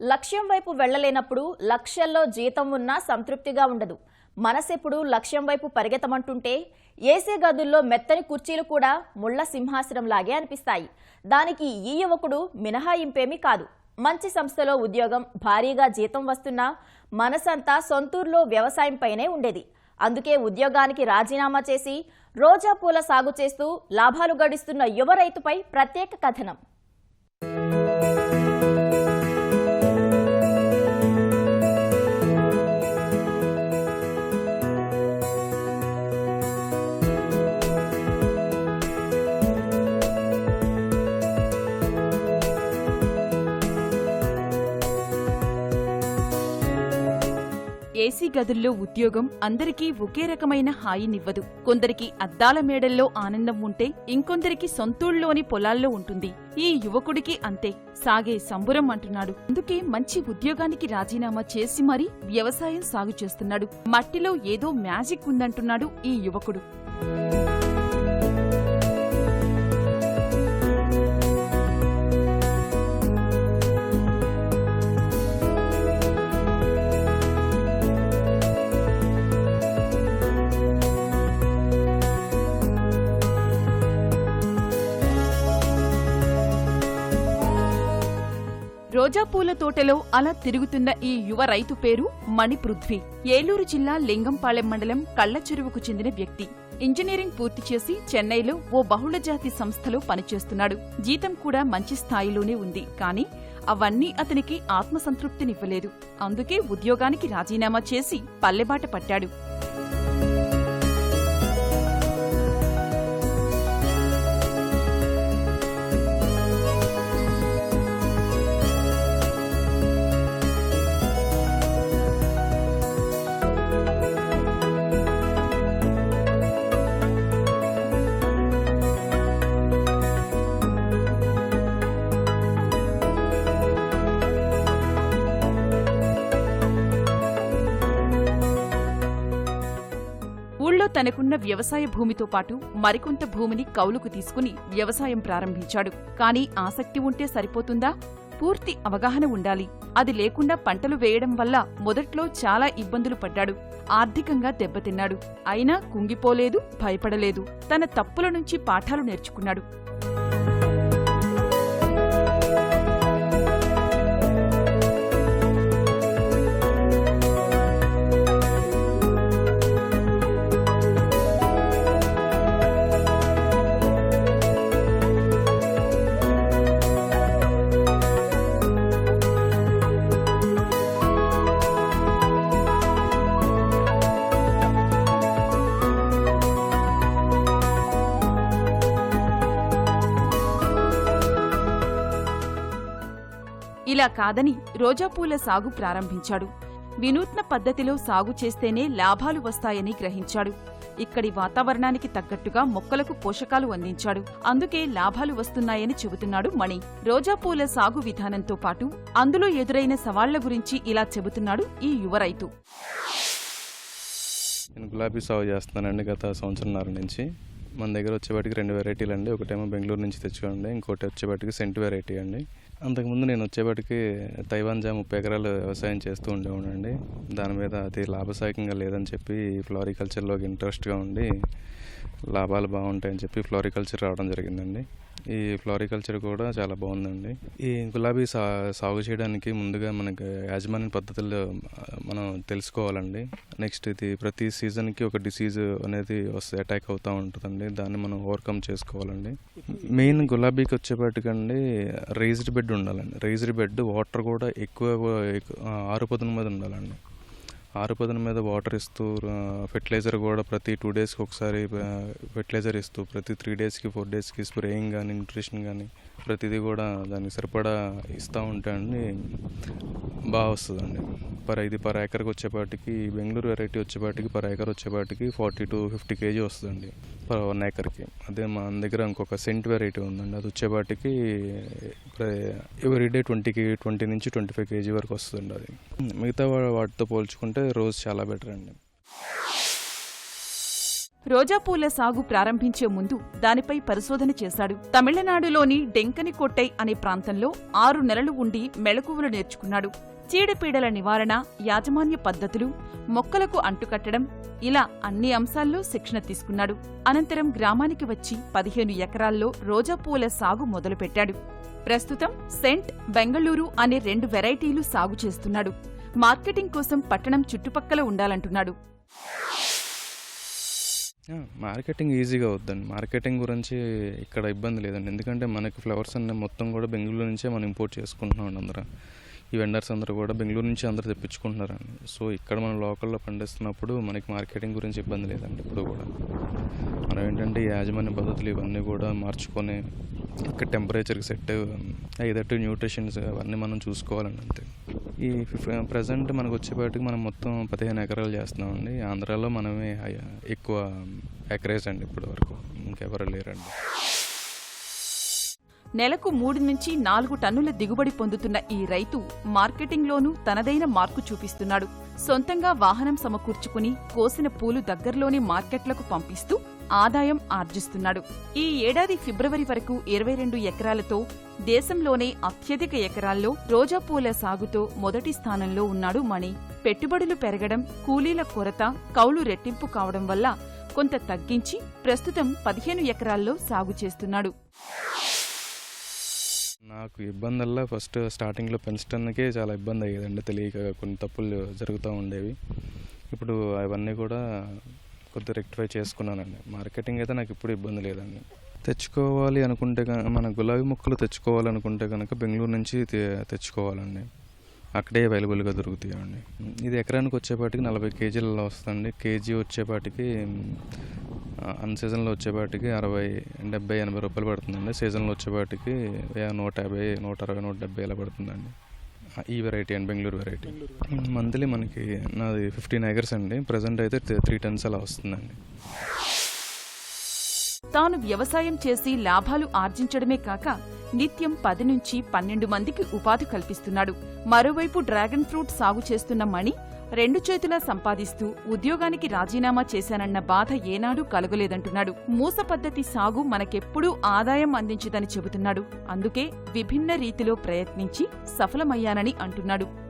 లక్ష్యం వైపు వెళ్ళలేనప్పుడు లక్ష్యంలో జీతం ఉన్నా సంతృప్తిగా ఉండదు. మనసెప్పుడు లక్ష్యం వైపు పరిగెత్తమంటుంటే ఏసీ గదుల్లో మెత్తని కుర్చీలు కూడా ముళ్ళ సింహాసనం లాగే అనిపిస్తాయి. దానికి ఈ యువకుడు మినహాయింపేమీ కాదు. మంచి సంస్థలో ఉద్యోగం భారీగా జీతం వస్తున్నా మనసంతా సొంతూరులో వ్యవసాయంపైనే ఉండేది. అందుకే ఉద్యోగానికి రాజీనామా చేసి రోజా పూల సాగు చేస్తూ లాభాలు గడిస్తున్న యువ రైతుపై ప్రత్యేక కథనం. ఏసీ గదుల్లో ఉద్యోగం అందరికీ ఒకే రకమైన హాయినివ్వదు. కొందరికి అద్దాల మేడల్లో ఆనందం ఉంటే ఇంకొందరికి సొంతూళ్ళలోని పొలాల్లో ఉంటుంది. ఈ యువకుడికి అంతే. సాగే సంబురం అంటున్నాడు. అందుకే మంచి ఉద్యోగానికి రాజీనామా చేసి మరీ వ్యవసాయం సాగు చేస్తున్నాడు. మట్టిలో ఏదో మ్యాజిక్ ఉందంటున్నాడు ఈ యువకుడు. రోజా పూల తోటలో అలా తిరుగుతున్న ఈ యువ రైతు పేరు మణిపృథ్వీ ఏలూరు జిల్లా లింగంపాలెం మండలం కళ్ళచెరువుకు చెందిన వ్యక్తి. ఇంజనీరింగ్ పూర్తి చేసి చెన్నైలో ఓ బహుళజాతి సంస్థలో పనిచేస్తున్నాడు. జీతం కూడా మంచి స్థాయిలోనే ఉంది. కానీ అవన్నీ అతనికి ఆత్మసంతృప్తినివ్వలేదు. అందుకే ఉద్యోగానికి రాజీనామా చేసి పల్లెబాట పట్టాడు. తనకున్న వ్యవసాయ భూమితో పాటు మరికొంత భూమిని కౌలుకు తీసుకుని వ్యవసాయం ప్రారంభించాడు. కానీ ఆసక్తి ఉంటే సరిపోతుందా? పూర్తి అవగాహన ఉండాలి. అది లేకుండా పంటలు వేయడం వల్ల మొదట్లో చాలా ఇబ్బందులు పడ్డాడు. ఆర్థికంగా దెబ్బతిన్నాడు. అయినా కుంగిపోలేదు భయపడలేదు. తన తప్పుల నుంచి పాఠాలు నేర్చుకున్నాడు. ఇలా కాదని రోజాపూల సాగు ప్రారంభించాడు. వినూత్న పద్ధతిలో సాగు చేస్తేనే లాభాలు వస్తాయని గ్రహించాడు. ఇక్కడి వాతావరణానికి తగ్గట్టుగా మొక్కలకు పోషకాలు అందించాడు. అందుకే లాభాలు వస్తున్నాయని చెబుతున్నాడు మణి. రోజాపూల సాగు విధానంతో పాటు అందులో ఎదురైన సవాళ్ళ గురించి ఇలా చెబుతున్నాడు ఈ యువ రైతు. నేను గులాబీ సాగు చేస్తున్నానండి గత సంవత్సరంన్నర నుంచి. మన దగ్గర వచ్చేవాటికి రెండు వెరైటీలు అండి ఒకటేమో బెంగళూరు నుంచి తెచ్చుకోండి ఇంకోటి వచ్చేవాటికి సెంట్ వెరైటీ అండి. అంతకుముందు నేను వచ్చేపటికి తైవాన్ ముప్పై ఎకరాలు వ్యవసాయం చేస్తూ ఉండేవాడండి దాని మీద అది లాభసాయకంగా లేదని చెప్పి ఫ్లోరికల్చర్లోకి ఇంట్రెస్ట్గా ఉండి లాభాలు బాగుంటాయని చెప్పి ఫ్లోరికల్చర్ రావడం జరిగిందండి. ఈ ఫ్లోరికల్చర్ కూడా చాలా బాగుందండి. ఈ గులాబీ సా సాగు చేయడానికి ముందుగా మనకి యాజమాన్య పద్ధతుల్లో మనం తెలుసుకోవాలండి. నెక్స్ట్ ఇది ప్రతి సీజన్కి ఒక డిసీజ్ అనేది వస్తే అటాక్ అవుతూ ఉంటుందండి. దాన్ని మనం ఓవర్కమ్ చేసుకోవాలండి. మెయిన్ గులాబీకి వచ్చేపాటికండి రైజ్డ్ బెడ్ ఉండాలండి. రైజ్డ్ బెడ్ వాటర్ కూడా ఎక్కువ ఎక్కువ- ఆరు పదుల మీద ఉండాలండి. ఆరుపదన మీద వాటర్ ఇస్తూ ఫెర్టిలైజర్ కూడా ప్రతి టూ డేస్కి ఒకసారి ఫెర్టిలైజర్ ఇస్తూ ప్రతి త్రీ డేస్కి ఫోర్ డేస్కి స్ప్రేయింగ్ కానీ న్యూట్రిషన్ కానీ ప్రతిదీ కూడా దానికి సరిపడా ఇస్తూ ఉంటాయండి. అండి బాగా వస్తుందండి. పర్ ఇది పర్ ఏకర్కి వచ్చేపాటికి బెంగళూరు వెరైటీ వచ్చేపాటికి పర్ ఏకర్ వచ్చేపాటికి ఫార్టీ టు ఫిఫ్టీ కేజీ వస్తుందండి పర్ వన్ ఎకర్కి. అదే మన దగ్గర ఇంకొక సెంట్ వెరైటీ ఉందండి. అది వచ్చేపాటికి ఎవ్రీడే ట్వంటీకి ట్వంటీ నుంచి ట్వంటీ ఫైవ్ కేజీ వరకు వస్తుందండి అది మిగతా వాటితో పోల్చుకుంటే రోజ్ చాలా బెటర్ అండి రోజాపూల సాగు ప్రారంభించే ముందు దానిపై పరిశోధన చేశాడు. తమిళనాడులోని డెంకనికోట్టై అనే ప్రాంతంలో ఆరు నెలలు ఉండి మెళకువలు నేర్చుకున్నాడు. చీడపీడల నివారణ యాజమాన్య పద్ధతులు మొక్కలకు అంటుకట్టడం ఇలా అన్ని అంశాల్లో శిక్షణ తీసుకున్నాడు. అనంతరం గ్రామానికి వచ్చి పదిహేను ఎకరాల్లో రోజాపూల సాగు మొదలుపెట్టాడు. ప్రస్తుతం సెంట్ బెంగళూరు అనే రెండు వెరైటీలు సాగు చేస్తున్నాడు. మార్కెటింగ్ కోసం పట్టణం చుట్టుపక్కల ఉండాలంటున్నాడు. మార్కెటింగ్ ఈజీగా అవుద్దండి మార్కెటింగ్ గురించి ఇక్కడ ఇబ్బంది లేదండి. ఎందుకంటే మనకి ఫ్లవర్స్ అన్నీ మొత్తం కూడా బెంగళూరు నుంచే మనం ఇంపోర్ట్ చేసుకుంటున్నాం అందరం. ఈ వెండర్స్ అందరూ కూడా బెంగళూరు నుంచి అందరూ తెప్పించుకుంటున్నారండి. సో ఇక్కడ మనం లోకల్లో పండిస్తున్నప్పుడు మనకి మార్కెటింగ్ గురించి ఇబ్బంది లేదండి ఇప్పుడు కూడా. మనం ఏంటంటే ఈ యాజమాన్య పద్ధతులు ఇవన్నీ కూడా మార్చుకొని ఇక్కడ టెంపరేచర్కి సెట్ ఏదట్టు న్యూట్రిషన్స్ అవన్నీ మనం చూసుకోవాలండి అంతే. ఈ ప్రజెంట్ మనకు వచ్చేపాటికి మనం మొత్తం పదిహేను ఎకరాలు చేస్తున్నామండి. ఆంధ్రాలో మనమే ఎక్కువ ఎకరేజ్ అండి ఇప్పటి వరకు ఇంకెవరు లేరండి. నెలకు మూడు నుంచి నాలుగు టన్నుల దిగుబడి పొందుతున్న ఈ రైతు మార్కెటింగ్లోనూ తనదైన మార్కు చూపిస్తున్నాడు. సొంతంగా వాహనం సమకూర్చుకుని కోసిన పూలు దగ్గర్లోని మార్కెట్లకు పంపిస్తూ ఆదాయం ఆర్జిస్తున్నాడు. ఈ ఏడాది ఫిబ్రవరి వరకు ఇరవై రెండు ఎకరాలతో దేశంలోనే అత్యధిక ఎకరాల్లో రోజా పూల సాగుతో మొదటి స్థానంలో ఉన్నాడు మణి. పెట్టుబడులు పెరగడం కూలీల కొరత కౌలు రెట్టింపు కావడం వల్ల కొంత తగ్గించి ప్రస్తుతం పదిహేను ఎకరాల్లో సాగు చేస్తున్నాడు. నాకు ఇబ్బందుల్లో ఫస్ట్ స్టార్టింగ్లో పెంచడానికే చాలా ఇబ్బంది అయ్యేదండి. తెలియక కొన్ని తప్పులు జరుగుతూ ఉండేవి. ఇప్పుడు అవన్నీ కూడా కొద్దిగా రెక్టిఫై చేసుకున్నానండి. మార్కెటింగ్ అయితే నాకు ఇప్పుడు ఇబ్బంది లేదండి. తెచ్చుకోవాలి అనుకుంటే కనుక మన గులాబీ మొక్కలు తెచ్చుకోవాలనుకుంటే కనుక బెంగళూరు నుంచి తె- తెచ్చుకోవాలండి. అక్కడే అవైలబుల్గా దొరుకుతాయండి. ఇది ఎకరానికి వచ్చేపాటికి నలభై కేజీలలో వస్తుంది కేజీ వచ్చేపాటికి అన్ సీజన్లో వచ్చేపాటికి అరవై డెబ్బై ఎనభై రూపాయలు పడుతుందండి. సీజన్లో వచ్చేపాటికి నూట యాభై నూట అరవై నూట డెబ్బై ఇలా పడుతుందండి. ఈ వెరైటీ అండి బెంగళూరు వెరైటీ. మంత్లీ మనకి నాది ఫిఫ్టీన్ ఎకర్స్ అండి. ప్రజెంట్ అయితే త్రీ టన్స్ అలా వస్తుందండి. తాను వ్యవసాయం చేసి లాభాలు ఆర్జించడమే కాక నిత్యం పది నుంచి పన్నెండు మందికి ఉపాధి కల్పిస్తున్నాడు. మరోవైపు డ్రాగన్ ఫ్రూట్ సాగు చేస్తున్న మణి రెండు చేతులా సంపాదిస్తూ ఉద్యోగానికి రాజీనామా చేశానన్న బాధ ఏనాడూ కలగలేదంటున్నాడు. మూస పద్ధతి సాగు మనకెప్పుడూ ఆదాయం అందించదని చెబుతున్నాడు. అందుకే విభిన్న రీతిలో ప్రయత్నించి సఫలమయ్యానని అంటున్నాడు.